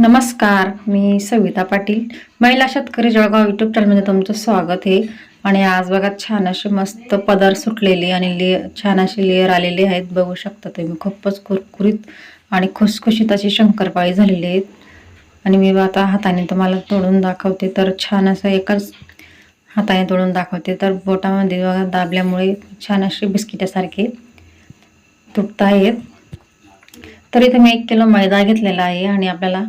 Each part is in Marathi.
नमस्कार मी सविता पाटील. महिला शेतकरी जळगाव यूट्यूब चॅनलमध्ये तुमचं स्वागत आहे. आणि आज बघा छान असे मस्त पदार्थ सुटलेले आणि ले छान असे लेअर आलेले आहेत. बघू शकता तुम्ही खूपच कुरकुरीत आणि खुसखुशीत अशी शंकरपाळी झालेली आहेत. आणि मी आता हाताने तुम्हाला तोडून दाखवते. तर छान असं एकाच हाताने तोडून दाखवते. तर बोटामध्ये बघा दाबल्यामुळे छान असे बिस्किटासारखे तुटत आहेत तर इथे मी एक किलो मैदा घेतलेला आहे आणि आपल्याला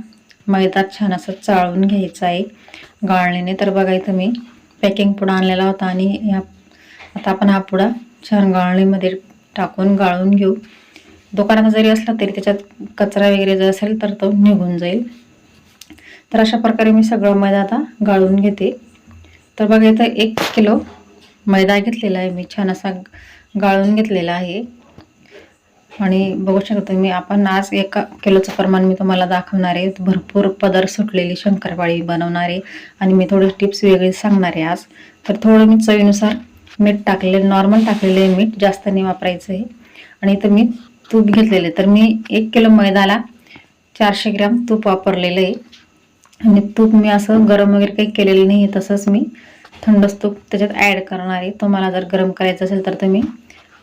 मैदा छान असं चाळून घ्यायचा आहे. गाळणीने तर बघा इथं मी पॅकिंग पुडा आणलेला होता आणि ह्या आता आपण हा पुडा छान गाळणीमध्ये टाकून गाळून घेऊ. दुकानात जरी असला तरी त्याच्यात कचरा वगैरे जर असेल तर तो निघून जाईल. तर अशा प्रकारे मी सगळं मैदा आता गाळून घेते. तर बघा इथं एक किलो मैदा घेतलेला आहे मी. छान असा गाळून घेतलेला आहे. आणि बघू शकता तुम्ही आपण आज एका किलोचं प्रमाण मी तुम्हाला दाखवणार आहे. भरपूर पदर सुटलेली शंकरपाळी बनवणार आहे. आणि मी थोडे टिप्स वेगळे सांगणार आहे आज. तर थोडं मी चवीनुसार मीठ टाकलेलं नॉर्मल टाकलेलं आहे मीठ जास्त नाही वापरायचं आहे. आणि इथं मी तूप घेतलेले तर मी एक किलो मैदाला चारशे ग्रॅम तूप वापरलेलं आहे. आणि तूप मी असं गरम वगैरे काही केलेलं नाही आहे तसंच मी थंडच तूप त्याच्यात ॲड करणार आहे. तुम्हाला जर गरम करायचं असेल तर तुम्ही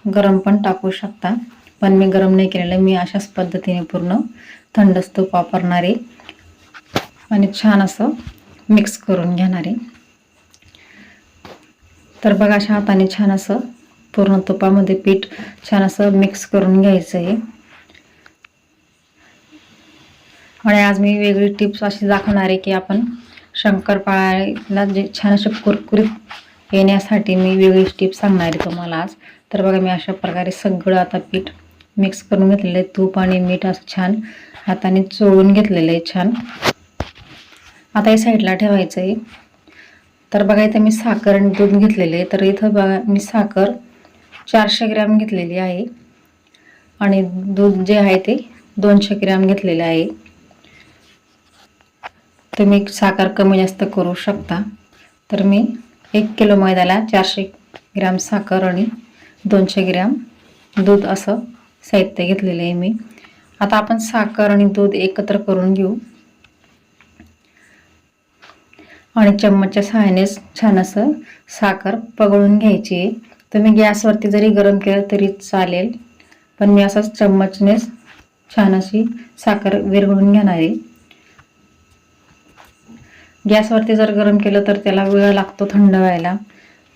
गरम पण टाकू शकता. पण मी गरम नाही केलेलं मी अशाच पद्धतीने पूर्ण थंडच तूप वापरणार आहे आणि छान असं मिक्स करून घेणार. आहे तर बघा अशा हाताने छान असं पूर्ण तुपामध्ये पीठ छान असं मिक्स करून घ्यायचं आहे. आणि आज मी वेगळी टिप्स अशी दाखवणार आहे की आपण शंकरपाळ्याला जे छान असे कुरकुरीत येण्यासाठी मी वेगळी टिप्स सांगणार आहे तुम्हाला आज. तर बघा मी अशा प्रकारे सगळं आता पीठ मिक्स करून घेतलेलं आहे. तूप आणि मीठ असं छान हाताने चोळून घेतलेलं आहे छान. आता हे साईडला ठेवायचं आहे. तर बघा इथं मी साखर आणि दूध घेतलेले आहे. तर इथं बघा मी साखर चारशे ग्रॅम घेतलेली आहे. आणि दूध जे आहे ते दोनशे ग्रॅम घेतलेले आहे. तुम्ही साखर कमी जास्त करू शकता. तर मी एक किलो मैद्याला चारशे ग्रॅम साखर आणि दोनशे ग्रॅम दूध असं साहित्य घेतलेलं आहे मी. आता आपण साखर आणि दूध एकत्र करून घेऊ. आणि चम्मचच्या सहाय्यानेच छान असं साखर पगळून घ्यायची आहे. तुम्ही गॅसवरती जरी गरम केलं तरी चालेल पण मी असंच चम्मचनेच छान अशी साखर विरघळून घेणार आहे. गॅसवरती जर गरम केलं तर त्याला वेळ लागतो थंड व्हायला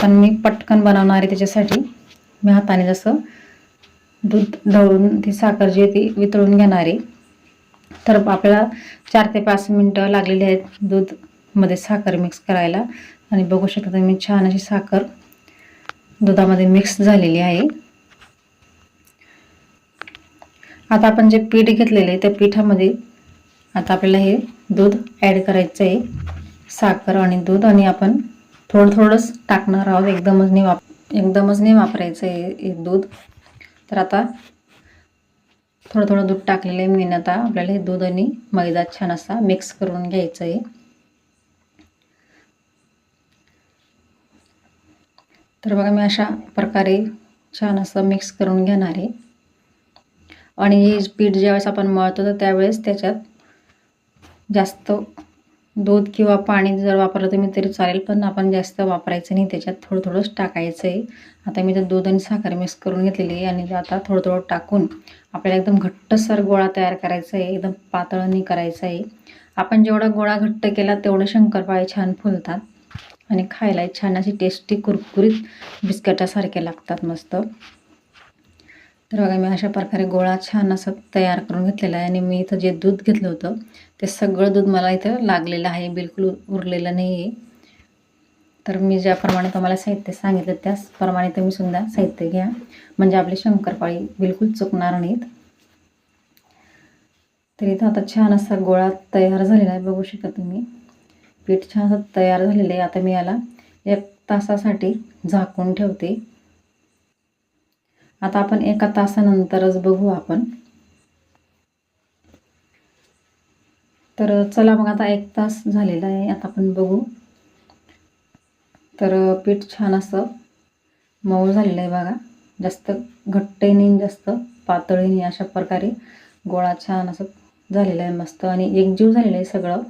पण मी पटकन बनवणार आहे त्याच्यासाठी. मी हाताने जसं दूध ढवळून ती साखर जी ती वितळून घेणार. आहे तर आपल्याला चार ते पाच मिनटं लागलेली आहेत दूधमध्ये साखर मिक्स करायला. आणि बघू शकता तुम्ही छान अशी साखर दुधामध्ये मिक्स झालेली आहे. आता आपण जे पीठ घेतलेलं आहे त्या पिठामध्ये आता आपल्याला हे दूध ॲड करायचं आहे. साखर आणि दूध आणि आपण थोडं थोडंच टाकणार आहोत. एकदमच नाही वाप एकदमच नाही वापरायचं आहे दूध. तर आता थोडं थोडं दूध टाकलेलं आहे मीन आता. आपल्याला हे दूध आणि मैदा छान असा मिक्स करून घ्यायचं आहे. तर बघा मी अशा प्रकारे छान असं मिक्स करून घेणार आहे. आणि हे पीठ ज्यावेळेस आपण मळतो तर त्यावेळेस त्याच्यात जास्त दूध किंवा पाणी जर वापरलं तुम्ही तरी चालेल पण आपण जास्त वापरायचं नाही. त्याच्यात थोडं थोडंच टाकायचं आहे. आता मी तर दूध आणि साखर मिक्स करून घेतलेली आहे आणि आता थोडं थोडं टाकून आपल्याला एकदम घट्टसर गोळा तयार करायचा आहे. एकदम पातळ नाही करायचं आहे. आपण जेवढा गोळा घट्ट केला तेवढं शंकरपाळे छान फुलतात आणि खायला छान अशी टेस्टी कुरकुरीत बिस्किटासारखे लागतात मस्त. तर बघा मी अशा प्रकारे गोळा छान असं तयार करून घेतलेला आहे. आणि मी इथं जे दूध घेतलं होतं ते सगळं दूध मला इथं लागलेलं आहे. बिलकुल उरलेलं नाही आहे तर मी ज्याप्रमाणे तुम्हाला साहित्य सांगितलं त्याचप्रमाणे तुम्ही सुद्धा साहित्य घ्या. म्हणजे आपली शंकरपाळी बिलकुल चुकणार नाहीत. तर इथं आता छान असा गोळा तयार झालेला आहे. बघू शकता तुम्ही. पीठ छान असं तयार झालेलं आहे. आता मी याला एक तासासाठी झाकून ठेवते. आता आपण एका तासानंतरच बघू आपण. तर चला मग आता एक तास झालेला आहे आता आपण बघू. तर पीठ छान असं मऊ झालेलं आहे बघा. जास्त घट्टही नाही जास्त पातळीने नाही अशा प्रकारे गोळा छान असं झालेला आहे मस्त. आणि एकजीव झालेलं आहे सगळं.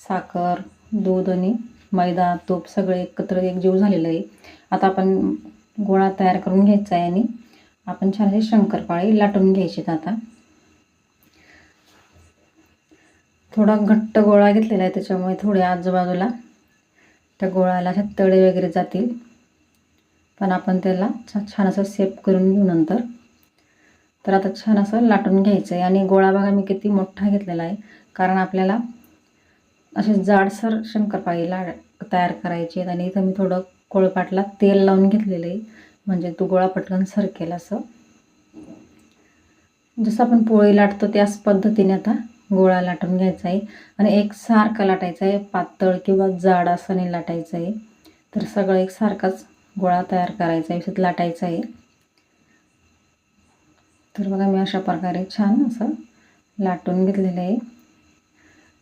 साखर दूध आणि मैदा तूप सगळं एकत्र एकजीव झालेलं आहे. आता आपण गोळा तयार करून घ्यायचा आहे आणि आपण छान हे शंकरपाळे लाटून घ्यायचे आता. थोडा घट्ट गोळा घेतलेला आहे त्याच्यामुळे थोडे आजूबाजूला त्या गोळ्याला अशा तळे वगैरे जातील. पण आपण त्याला छा छान असं सेप करून घेऊ नंतर. तर आता छान असं लाटून घ्यायचं आहे आणि गोळा बघा मी किती मोठा घेतलेला आहे. कारण आपल्याला असे जाडसर शंकरपाळी ला तयार करायचे आहेत आणि इथं मी थोडं कोळपाटला तेल लावून घेतलेलं आहे. म्हणजे तो गोळा पटकन सरकेल असं. जसं आपण पोळी लाटतो त्याच पद्धतीने आता गोळा लाटून घ्यायचा आहे. आणि एक सारखा लाटायचा आहे पातळ किंवा जाड असं नाही लाटायचं आहे. तर सगळं एक सारखाच गोळा तयार करायचा आहे व्यवस्थित लाटायचा आहे. तर बघा मी अशा प्रकारे छान असं लाटून घेतलेलं आहे.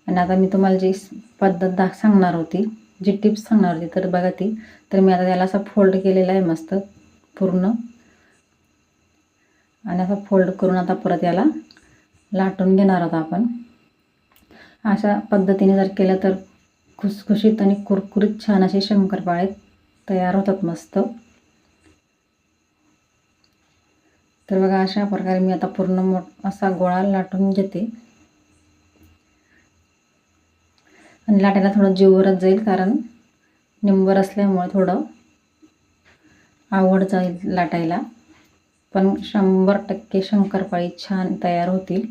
आणि आता मी तुम्हाला जी पद्धत दा सांगणार होती जी टिप्स सांगणार होती तर बघा ती. तर मी आता त्याला असा फोल्ड केलेला आहे मस्त. पूर्ण. आणि असं फोल्ड करून आता परत याला लाटून घेणार आहोत आपण. अशा पद्धतीने जर केलं तर खुसखुशीत आणि कुरकुरीत छान असे शंकरपाळे तयार होतात मस्त. तर बघा अशा प्रकारे मी आता पूर्ण मोठ असा गोळा लाटून घेते. आणि लाटायला थोडं जीववरच जाईल कारण निंबर असल्यामुळे थोडं. आवड जाईल लाटायला. पण शंभर टक्के शंकरपाळी छान तयार होतील.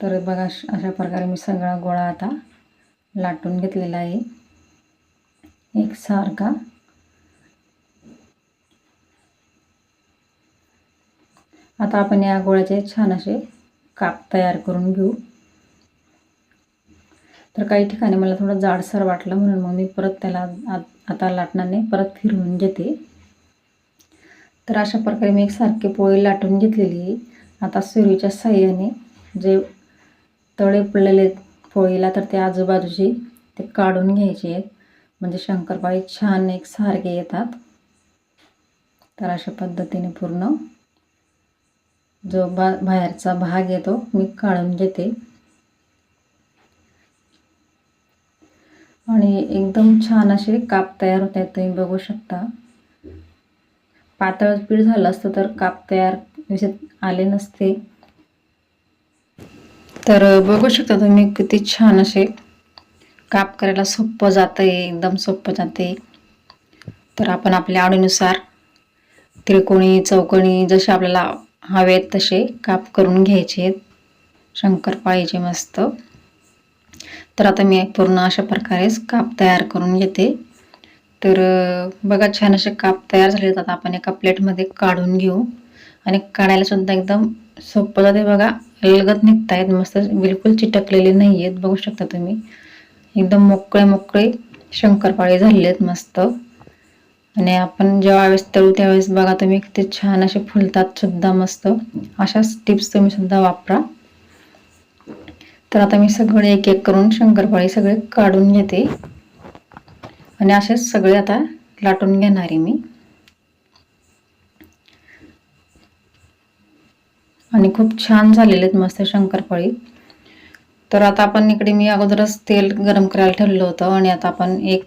तर बघा अशा प्रकारे मी सगळा गोळा आता लाटून घेतलेला आहे. एकसारखा आता आपण या गोळ्याचे छान असे काप तयार करून घेऊ. तर काही ठिकाणी मला थोडं जाडसर वाटलं म्हणून मग मी परत त्याला आता लाटणाने परत फिरवून घेते. तर अशा प्रकारे मी एक सारखे पोळी लाटून घेतलेली आता सुरीच्या साह्याने जे तळे पडलेले पोळीला तर ते आजूबाजूचे ते काढून घ्यायचे आहेत. म्हणजे शंकरपाळी छान एक सारखे येतात. तर अशा पद्धतीने पूर्ण जो बा बाहेरचा भाग येतो मी काढून घेते. आणि एकदम छान असे काप तयार होत आहेत तुम्ही बघू शकता. पातळ पीठ झालं असतं तर काप तयार व्यवस्थित आले नसते. तर बघू शकता तुम्ही किती छान असे काप करायला सोपं जातं आहे एकदम सोपं जाते तर आपण आपल्या आवडीनुसार त्रिकोणी चौकोणी जसे आपल्याला हवेत तसे काप करून घ्यायचे आहेत. शंकरपाळीचे मस्त. तर आता मी पूर्ण अशा प्रकारेच काप तयार करून घेते. तर बघा छान असे काप तयार झाले जातात आपण एका प्लेटमध्ये काढून घेऊ. आणि काढायला सुद्धा एकदम सोपं जाते. बघा अलगत निघत आहेत मस्त बिलकुल चिटकलेले नाही आहेत बघू शकता तुम्ही. एकदम मोकळे मोकळे शंकरपाळे झालेले आहेत मस्त. आणि आपण ज्यावेळेस तळू त्यावेळेस बघा तुम्ही ते छान असे फुलतात सुद्धा मस्त. अशाच टिप्स तुम्ही सुद्धा वापरा. तर आता मी सगळे एक एक करून शंकरपाळी सगळे काढून घेते. आणि असेच सगळे आता लाटून घेणार आहे मी. आणि खूप छान झालेले आहेत मस्त शंकरपाळी. तर आता आपण इकडे मी अगोदरच तेल गरम करायला ठेवलं होतं आणि आता आपण एक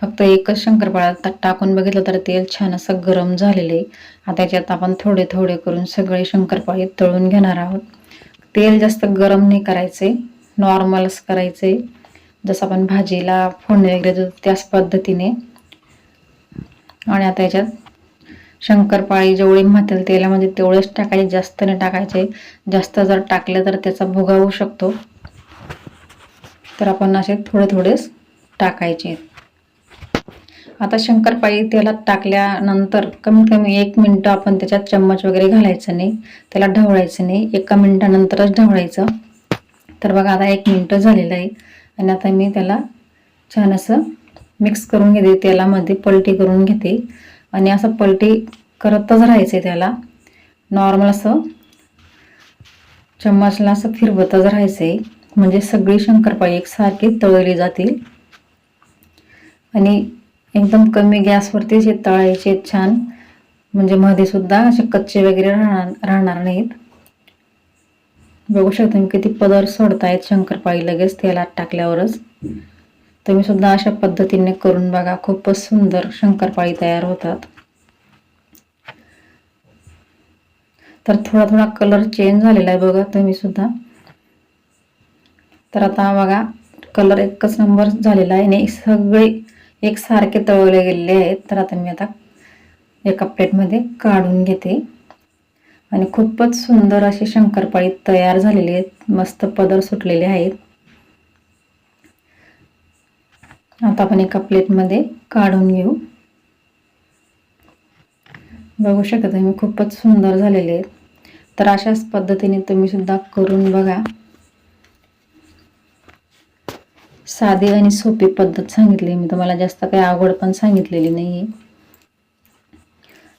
फक्त एकच शंकरपाळा टाकून बघितलं तर तेल छान असं गरम झालेलं आहे. आता त्याच्यात आपण थोडे थोडे करून सगळे शंकरपाळी तळून घेणार आहोत. तेल जास्त गरम नाही करायचे नॉर्मलच करायचे जसं आपण भाजीला फोडणी वगैरे देतो त्याच पद्धतीने. आणि आता याच्यात शंकरपाळी जेवढी म्हातेल तेलामध्ये तेवढेच टाकायचे जास्त नाही टाकायचे. जास्त जर टाकलं तर त्याचा भुगा होऊ शकतो. तर आपण असे थोडे थोडेच टाकायचे. आता शंकरपाळी तेलात टाकल्यानंतर कमीत कमी एक मिनटं आपण त्याच्यात चम्मच वगैरे घालायचं नाही. त्याला ढवळायचं नाही. एका मिनटानंतरच ढवळायचं. तर बघा आता एक मिनटं झालेलं आहे. आणि आता मी त्याला छान असं मिक्स करून घेते. तेलामध्ये पलटी करून घेते. आणि असं पलटी करतच राहायचं त्याला. नॉर्मल असं चम्मचला असं फिरवतच राहायचं आहे म्हणजे सगळी शंकरपाळी एकसारखी तळली जातील. आणि एकदम कमी गॅसवरतीच हे तळायचे छान म्हणजे मध्ये सुद्धा असे कच्चे वगैरे राहणार राहणार नाहीत. बघू शकता मी किती पदर सोडतायत शंकरपाळी लगेच तेलात टाकल्यावरच. तुम्ही सुद्धा अशा पद्धतीने करून बघा खूपच सुंदर शंकरपाळी तयार होतात. तर थोडा थोडा कलर चेंज झालेला आहे बघा तुम्ही सुद्धा. तर आता बघा कलर एकच नंबर झालेला आहे आणि सगळे एकसारखे तळवले गेलेले आहेत. तर आता मी आता एका प्लेटमध्ये काढून घेते. आणि खूपच सुंदर अशी शंकरपाळी तयार झालेली आहेत. मस्त पदर सुटलेले आहेत. आता आपण एका प्लेटमध्ये काढून घेऊ. बघू शकता तुम्ही खूपच सुंदर झालेले आहेत. तर अशाच पद्धतीने तुम्ही सुद्धा करून बघा. साधी आणि सोपी पद्धत सांगितली. मी तुम्हाला जास्त काही आवड पण सांगितलेली नाही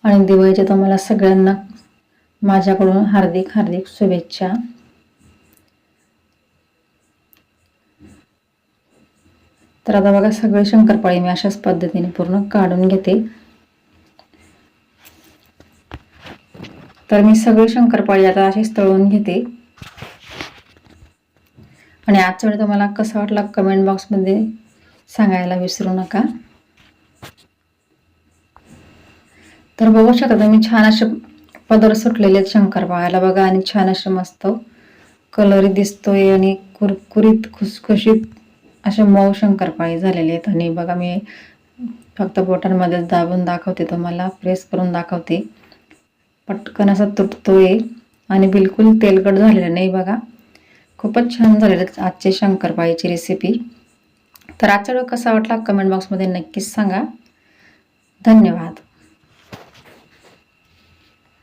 आणि दिवाळीच्या तुम्हाला सगळ्यांना माझ्याकडून हार्दिक हार्दिक शुभेच्छा. तर आता बघा सगळे शंकरपाळी मी अशाच पद्धतीने पूर्ण काढून घेते. तर मी सगळे शंकरपाळी आता अशीच तळून घेते. आणि आजचा वेळ तुम्हाला कसा वाटला कमेंट बॉक्समध्ये सांगायला विसरू नका. तर बघू शकता तुम्ही छान असे पदर सुटलेले आहेत शंकरपाळ्याला बघा आणि छान असे मस्त कलरी दिसतोय आणि कुरकुरीत खुसखुशीत असे मऊ शंकरपाळी झालेले आहेत. आणि बघा मी फक्त बोटांमध्येच दाबून दाखवते तुम्हाला प्रेस करून दाखवते. पटकन असा तुटतोय आणि बिलकुल तेलकट झालेलं नाही बघा. खूपच छान झालेलं आजचे शंकरपाळीची रेसिपी तर आजचा व्हिडिओ कसा वाटला? कमेंट बॉक्समध्ये नक्कीच सांगा. धन्यवाद.